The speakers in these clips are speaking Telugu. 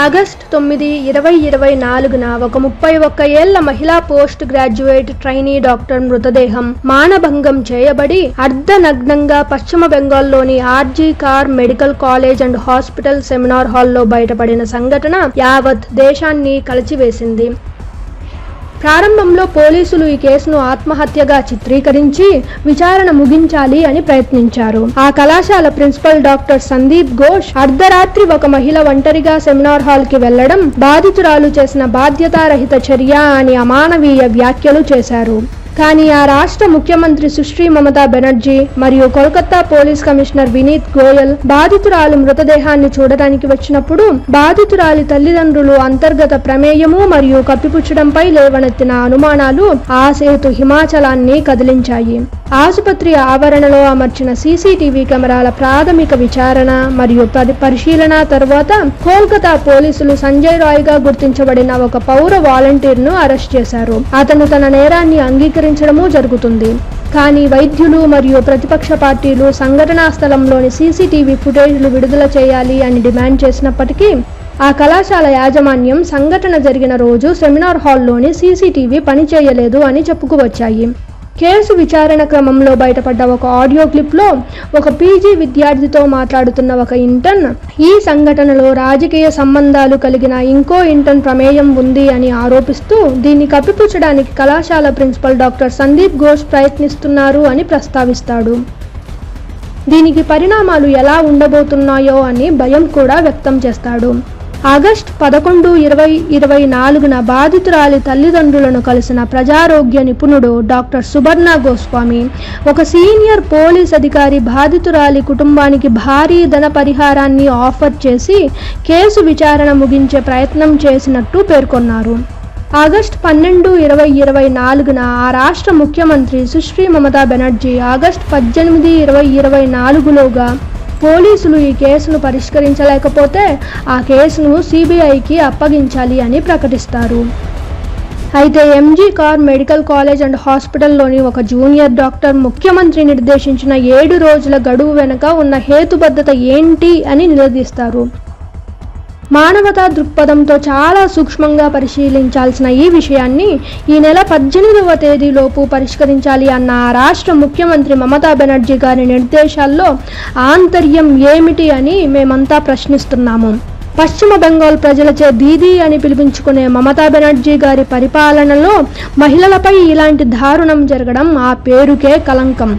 ఆగస్ట్ తొమ్మిది ఇరవై ఇరవై నాలుగున ఒక ముప్పై ఒక్క ఏళ్ళ మహిళా పోస్ట్ గ్రాడ్యుయేట్ ట్రైనీ డాక్టర్ మృతదేహం మానభంగం చేయబడి అర్ధనగ్నంగా పశ్చిమ బెంగాల్లోని RG Kar medical college and hospital seminar హాల్లో బయటపడిన సంఘటన యావత్ దేశాన్ని కలిచివేసింది. ప్రారంభంలో పోలీసులు ఈ కేసును ఆత్మహత్యగా చిత్రీకరించి విచారణ ముగించాలి అని ప్రయత్నించారు. ఆ కళాశాల ప్రిన్సిపల్ డాక్టర్ సందీప్ ఘోష్ అర్ధరాత్రి ఒక మహిళ ఒంటరిగా సెమినార్ హాల్కి వెళ్ళడం బాధితురాలు చేసిన బాధ్యతారహిత చర్య అని అమానవీయ వ్యాఖ్యలు చేశారు. కానీ ఆ రాష్ట్ర ముఖ్యమంత్రి సుశ్రీ మమతా బెనర్జీ మరియు కోల్కతా పోలీస్ కమిషనర్ వినీత్ గోయల్ బాధితురాలు మృతదేహాన్ని చూడటానికి వచ్చినప్పుడు బాధితురాలి తల్లిదండ్రులు అంతర్గత ప్రమేయము మరియు కప్పిపుచ్చడంపై లేవనెత్తిన అనుమానాలు ఆ సేతు హిమాచలాన్ని కదిలించాయి. ఆసుపత్రి ఆవరణలో అమర్చిన సీసీటీవీ కెమెరాల ప్రాథమిక విచారణ మరియు పరిశీలన తర్వాత కోల్కతా పోలీసులు సంజయ్ రాయ్గా గుర్తించబడిన ఒక పౌర వాలంటీర్ను అరెస్ట్ చేశారు. అతను తన నేరాన్ని అంగీకరించడము జరుగుతుంది. కానీ వైద్యులు మరియు ప్రతిపక్ష పార్టీలు సంఘటనా స్థలంలోని సీసీటీవీ ఫుటేజ్లు విడుదల చేయాలి అని డిమాండ్ చేసినప్పటికీ ఆ కళాశాల యాజమాన్యం సంఘటన జరిగిన రోజు సెమినార్ హాల్లోని సీసీటీవీ పనిచేయలేదు అని చెప్పుకువచ్చాయి. కేసు విచారణ క్రమంలో బయటపడ్డ ఒక ఆడియో క్లిప్లో ఒక పీజీ విద్యార్థితో మాట్లాడుతున్న ఒక ఇంటర్న్ ఈ సంఘటనలో రాజకీయ సంబంధాలు కలిగిన ఇంకో ఇంటర్న్ ప్రమేయం ఉంది అని ఆరోపిస్తూ దీన్ని కప్పిపుచ్చడానికి కళాశాల ప్రిన్సిపల్ డాక్టర్ సందీప్ ఘోష్ ప్రయత్నిస్తున్నారు అని ప్రస్తావిస్తాడు. దీనికి పరిణామాలు ఎలా ఉండబోతున్నాయో అని భయం కూడా వ్యక్తం చేస్తాడు. ఆగస్ట్ పదకొండు ఇరవై ఇరవై నాలుగున బాధితురాలి తల్లిదండ్రులను కలిసిన ప్రజారోగ్య నిపుణుడు డాక్టర్ సుబర్ణ గోస్వామి ఒక సీనియర్ పోలీస్ అధికారి బాధితురాలి కుటుంబానికి భారీ ధన పరిహారాన్ని ఆఫర్ చేసి కేసు విచారణ ముగించే ప్రయత్నం చేసినట్టు పేర్కొన్నారు. ఆగస్ట్ పన్నెండు ఇరవై ఇరవై నాలుగున ఆ రాష్ట్ర ముఖ్యమంత్రి సుశ్రీ మమతా బెనర్జీ ఆగస్టు పద్దెనిమిది ఇరవై ఇరవై నాలుగులోగా పోలీసులు ఈ కేసును పరిష్కరించలేకపోతే ఆ కేసును సిబిఐకి అప్పగించాలి అని ప్రకటిస్తారు. అయితే MG Kar medical college and హాస్పిటల్లోని ఒక జూనియర్ డాక్టర్ ముఖ్యమంత్రి నిర్దేశించిన ఏడు రోజుల గడువు వెనుక ఉన్న హేతుబద్ధత ఏంటి అని నిలదీస్తారు మానవతా దృక్పథంతో చాలా సూక్ష్మంగా పరిశీలించాల్సిన ఈ విషయాన్ని ఈ నెల పద్దెనిమిదవ తేదీలోపు పరిష్కరించాలి అన్న రాష్ట్ర ముఖ్యమంత్రి మమతా బెనర్జీ గారి నిర్దేశాల్లో ఆంతర్యం ఏమిటి అని మేమంతా ప్రశ్నిస్తున్నాము. పశ్చిమ బెంగాల్ ప్రజలచే దీదీ అని పిలిపించుకునే మమతా బెనర్జీ గారి పరిపాలనలో మహిళలపై ఇలాంటి దారుణం జరగడం ఆ పేరుకే కలంకం.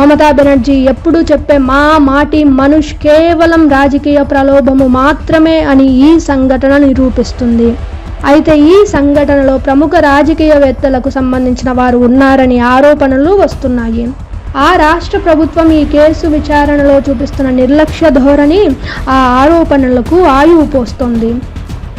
మమతా బెనర్జీ ఎప్పుడూ చెప్పే మా మాటి మనుష్ కేవలం రాజకీయ ప్రలోభము మాత్రమే అని ఈ సంఘటన నిరూపిస్తుంది. అయితే ఈ సంఘటనలో ప్రముఖ రాజకీయవేత్తలకు సంబంధించిన వారు ఉన్నారని ఆరోపణలు వస్తున్నాయి. ఆ రాష్ట్ర ప్రభుత్వం ఈ కేసు విచారణలో చూపిస్తున్న నిర్లక్ష్య ధోరణి ఆ ఆరోపణలకు ఆయువు పోస్తోంది.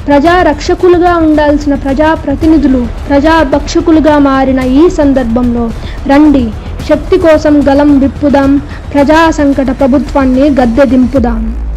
ప్రజా రక్షకులుగా ఉండాల్సిన ప్రజా ప్రతినిధులు ప్రజా భక్షకులుగా మారిన ఈ సందర్భంలో రండి శక్తి కోసం గలం విప్పుదాం ప్రజా సంకట ప్రభుత్వాన్ని గద్దె దింపుదాం.